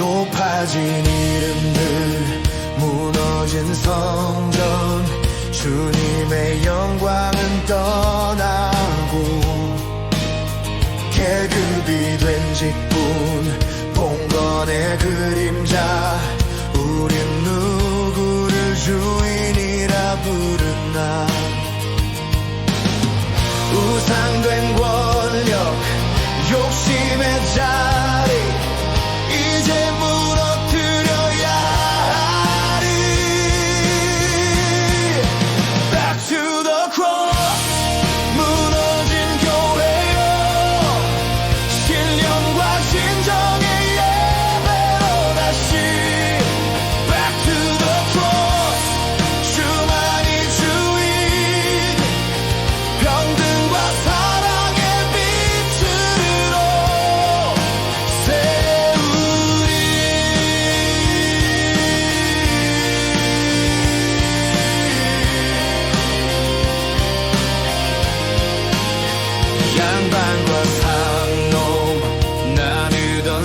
가진 이름들 무너진 성전 주님의 영광은 떠나고 계급이 된 직분 봉건의 그림자 우린 누구를 주인이라 부르나. 우상된 권력 욕심의 자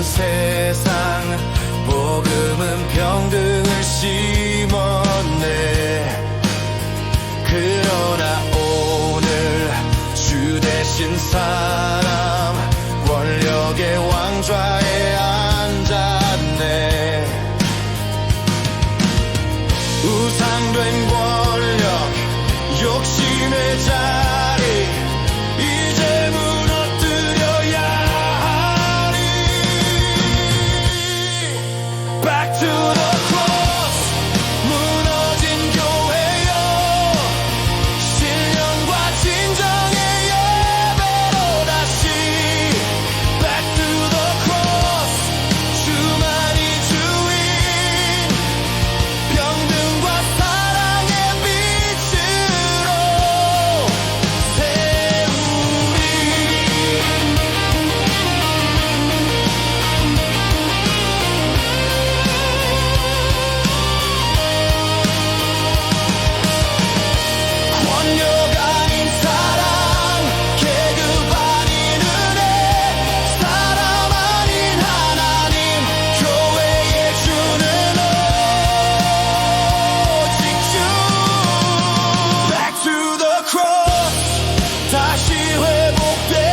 세상 복음은 평등을 심었네. 그러나 오늘 주 대신 사람 권력의 왕좌에 앉았네. 우상된 권력 욕심의 자 다시 회복돼.